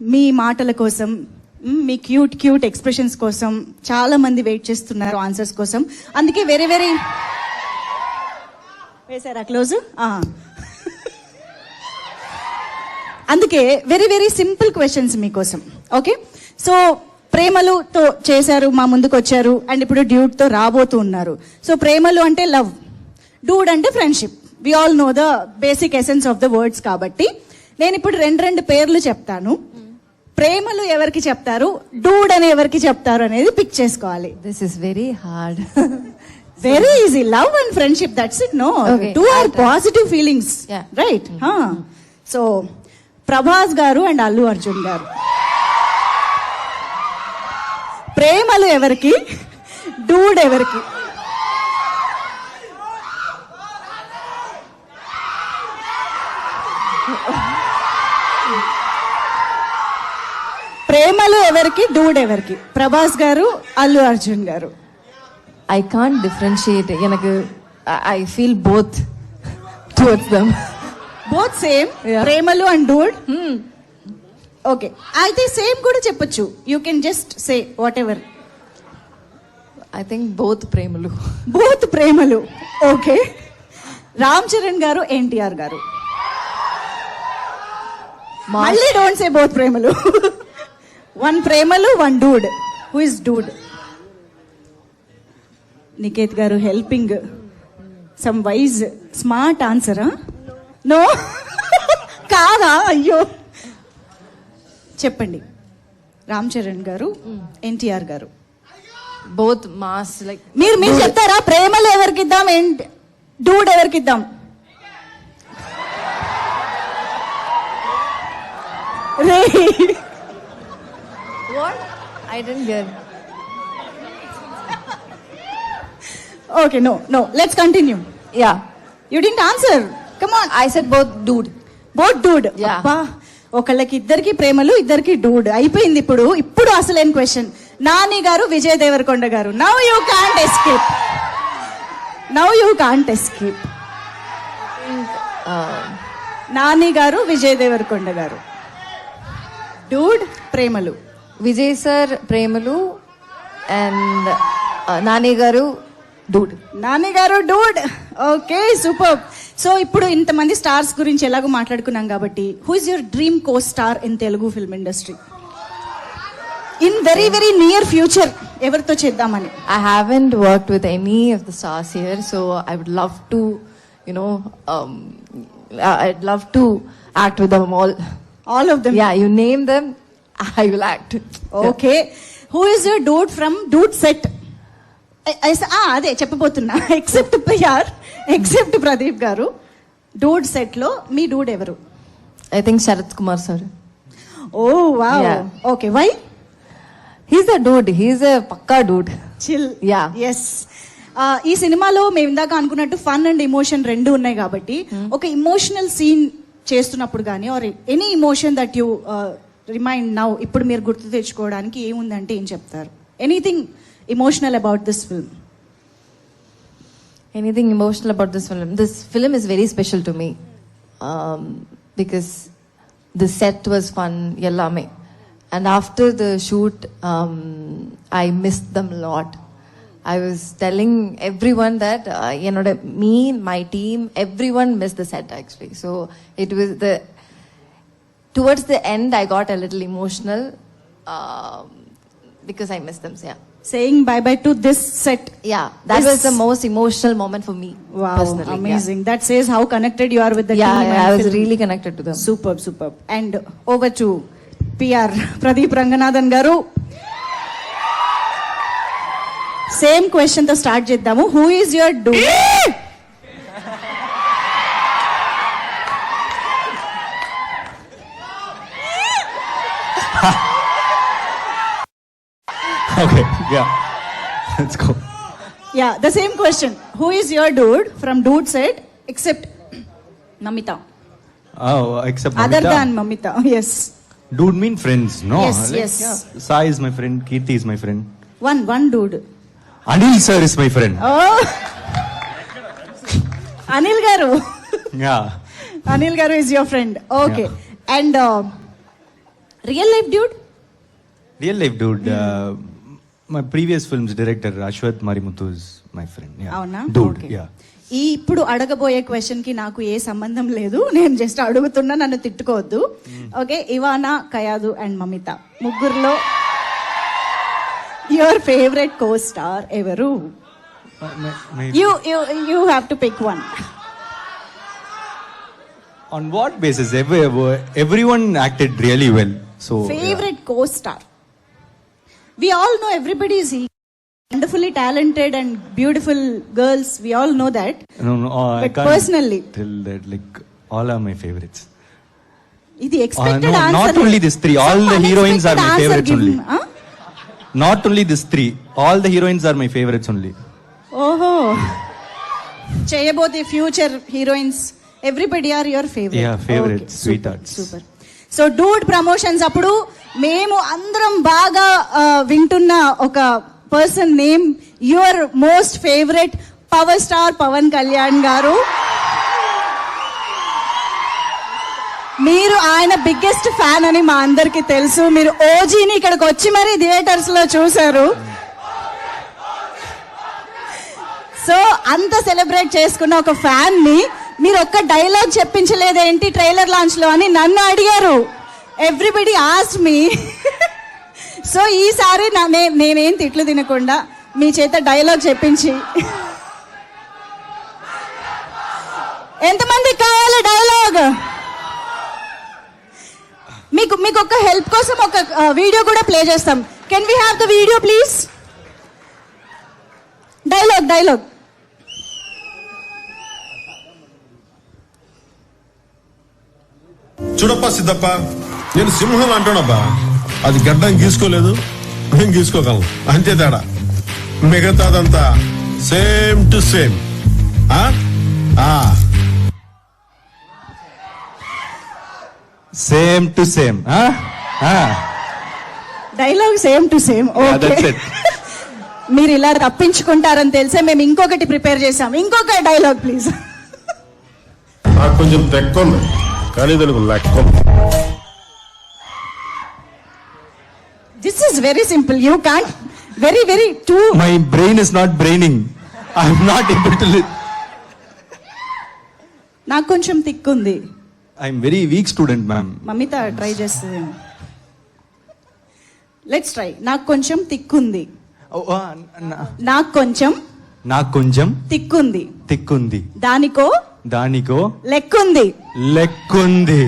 మీ మాటల కోసం మీ cute cute expressions కోసం చాలా మంది వెయిట్ చేస్తున్నారు ఆన్సర్స్ కోసం. అందుకే వెరీ వెరీ వేసారా క్లోజ్ అందుకే వెరీ వెరీ సింపుల్ క్వశ్చన్స్ మీకోసం ఓకే సో ప్రేమలుతో చేశారు మా ముందుకు వచ్చారు అండ్ ఇప్పుడు డ్యూట్తో రాబోతూ ఉన్నారు. సో ప్రేమలు అంటే లవ్ డూడ్ అంటే friendship we all know the basic essence of the words కాబట్టి. నేను ఇప్పుడు రెండు రెండు పేర్లు చెప్తాను. ప్రేమలు ఎవరికి చెప్తారు? డూడ్ అని ఎవరికి చెప్తారు అనేది పిక్ చేసుకోవాలి. This is very hard. Very easy love and friendship that's it no two are. Positive feelings. Right so Prabhas garu and Allu Arjun గారు ప్రేమలు ఎవరికి డూడ్ ఎవరికి ప్రేమలు ఎవరికి? డూడ్ ఎవరికి? Prabhas garu Allu Arjun garu. I can't differentiate ఎనకు I feel both towards them both same Premalu and dude okay అయితే same కూడా చెప్పొచ్చు. You can just say whatever I think both Premalu. Both Premalu. Okay Ram Charan garu NTR garu. మళ్ళీ don't say both Premalu. One Premalu one dude. Who is dude? Niketh garu helping some wise smart ఆన్సరా no కాదా? అయ్యో. చెప్పండి. రామ్ చరణ్ గారు ఎన్టీఆర్ గారు. Both mass like మీరు మీరు చెప్తారా? ప్రేమలు ఎవరికి ఇద్దాం ఏంటి డూడ్ ఎవరికి ఇద్దాం? రే what? I didn't get. Okay no no let's continue Yeah. You didn't answer come on I said both dude. Both dude Yeah. అబ్బా ఒకళ్ళకి ఇద్దరికి ప్రేమలు ఇద్దరికి డూడ్ అయిపోయింది ఇప్పుడు. ఇప్పుడు అసలైన question Nani garu Vijay Deverakonda garu. Now you can't escape now you can't escape Nani garu Vijay Deverakonda garu. Dude Premalu. Vijay sir Premalu and Nani garu dude. Nani గారు డూడ్. Okay super. సో ఇప్పుడు ఇంతమంది stars గురించి ఎలాగో మాట్లాడుకున్నాం కాబట్టి who is your dream co star in Telugu film industry in very very near future ఎవరితో చేద్దామని? Worked with any of the stars here, so I would love to, you know, um, I- I'd love to act with them all. All of them Yeah, you name them, I will act. Okay who is your dude from dude set అదే చెప్పబోతున్నా except ప్రియార్ except Pradeep గారు dude సెట్లో మీ dude ఎవరు I think Sharat Kumar sir. Oh Yeah. Okay why He's a dude. He's a pakka dude. Chill Yeah. Yes ఈ సినిమాలో మేము ఇందాక అనుకున్నట్టు ఫన్ అండ్ ఎమోషన్ రెండు ఉన్నాయి కాబట్టి ఒక ఇమోషనల్ సీన్ చేస్తున్నప్పుడు కానీ are any emotion that you remind now ఇప్పుడు మీరు గుర్తు తెచ్చుకోవడానికి ఏముందంటే ఏం చెప్తారు anything emotional about this film Anything emotional about this film? This film is very special to me um, because the set was fun, yellame. And after the shoot, um, I missed them a lot. I was telling everyone that, uh, you know, that me, my team, everyone missed the set actually. So it was the, towards the end, I got a little emotional um, because I missed them. So yeah. Saying bye bye to this set Yeah, that This- was the most emotional moment for me wow personally. yeah. Amazing that says how connected you are with the Yeah, yeah, I was really connected to them. Super super and over to PR Pradeep Ranganathan garu same question తో start చేద్దాము who is your do Okay, yeah. That's cool. Yeah, the same question. Who is your dude from dude Said except Namita? Oh, except Other than Mamita, yes. Dude mean friends, no? Yes, Like, yes. Yeah. Sai is my friend, Kirti is my friend. One, one dude. Anil sir is my friend. Oh! Anil Garu. Yeah. Anil Garu is your friend. Okay. Yeah. And uh, real life dude? Real life dude, uh, my previous films director Ashwath Marimuthu my friend అవునా? Yeah ఈ ఇప్పుడు అడగబోయే క్వశ్చన్కి నాకు ఏ సంబంధం లేదు. నేను just అడుగుతున్నా నన్ను తిట్టుకోవద్దు. Okay Ivana Kayadu and Mamitha. ముగ్గురులో యువర్ ఫేవరెట్ కో స్టార్ ఎవరు you one on what basis everyone acted really well so favourite co star We all know everybody is wonderfully talented and beautiful girls we all know that No, no, uh, I But can't personally? tell that. Like all are my favorites. ఇది Uh, expected no, answer not only these three. All the heroines are my favorites only. Not only these three. All the heroines are my favorites only. ఓహో చేయబోతే future heroines everybody are your favourite Yeah, favourites, sweethearts. Super So dude promotions అప్పుడు మేము అందరం బాగా వింటున్న ఒక person name your most favourite power star Pawan Kalyan garu. మీరు ఆయన బిగ్గెస్ట్ ఫ్యాన్ అని మా అందరికి తెలుసు. మీరు ఓజీని ఇక్కడికి వచ్చి మరీ థియేటర్స్లో చూసారు సో అంత సెలబ్రేట్ చేసుకున్న ఒక ఫ్యాన్ని మీరు ఒక్క డైలాగ్ చెప్పించలేదేంటి ట్రైలర్ లాంచ్లో అని నన్ను అడిగారు. ఎవ్రీబడి ఆస్ట్ మీ సో ఈసారి నా- నే- నేనేం తిట్లు తినకుండా మీ చేత డైలాగ్ చెప్పించి. ఎంతమంది కావాలి డైలాగ్? మీకు మీకు ఒక హెల్ప్ కోసం ఒక వీడియో కూడా ప్లే చేస్తాం. Can we have the video please dialogue dialogue. చూడప్పా Siddappa నేను సింహం అంటానబ్బా అది గడ్డం గీసుకోలేదు నేను గీసుకోగలను అంతే తేడా. మిగతాదంతా సేమ్ టు సేమ్. ఆ? ఆ. same. Huh? Ah. Dialogue same to same. మీరు ఇలా తప్పించుకుంటారని తెలిసే మేము ఇంకొకటి ప్రిపేర్ చేసాం ఇంకొక డైలాగ్ ప్లీజ్. నాకు కొంచెం తెక్క ఉంది దానికి లెక్క. ఉంది this is very simple you can very very too My brain is not braining. I'm not able to. Li- నాకు కొంచెం తిక్కుంది. I'm very weak student, ma'am. Mamita try చేస్తుంది. లెట్స్ ట్రై నాకు కొంచెం తిక్కుంది. Oh, ah, na- నాకు కొంచెం నాకు కొంచెం తిక్కుంది. తిక్కుంది. దానికో దానికో లెక్కుంది. లెక్కుంది.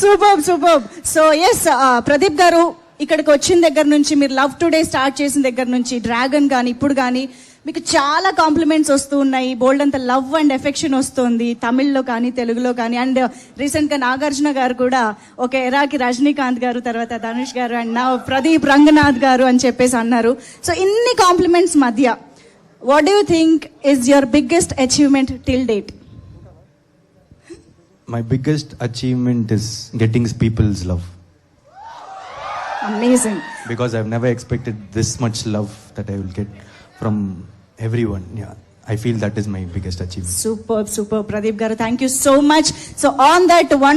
Super super. So S Pradeep garu ఇక్కడికి వచ్చిన దగ్గర నుంచి మీరు లవ్ టుడే స్టార్ట్ చేసిన దగ్గర నుంచి డ్రాగన్ కానీ ఇప్పుడు కానీ మీకు చాలా కాంప్లిమెంట్స్ వస్తూ ఉన్నాయి. బోల్డ్ అంత లవ్ అండ్ ఎఫెక్షన్ వస్తుంది తమిళ్ళో కానీ తెలుగులో కానీ. అండ్ రీసెంట్గా నాగార్జున గారు కూడా ఒక ఎరాకి రజనీకాంత్ గారు తర్వాత ధనుష్ గారు అండ్ నా ప్రదీప్ రంగనాథ్ గారు అని చెప్పేసి అన్నారు. సో ఇన్ని కాంప్లిమెంట్స్ మధ్య What do you think is your biggest achievement till date? My biggest achievement is getting people's love. Amazing. Because I've never expected this much love that I will get from everyone. Yeah. I feel that is my biggest achievement. Superb, superb. Pradeep Garu, thank you so much. So on that one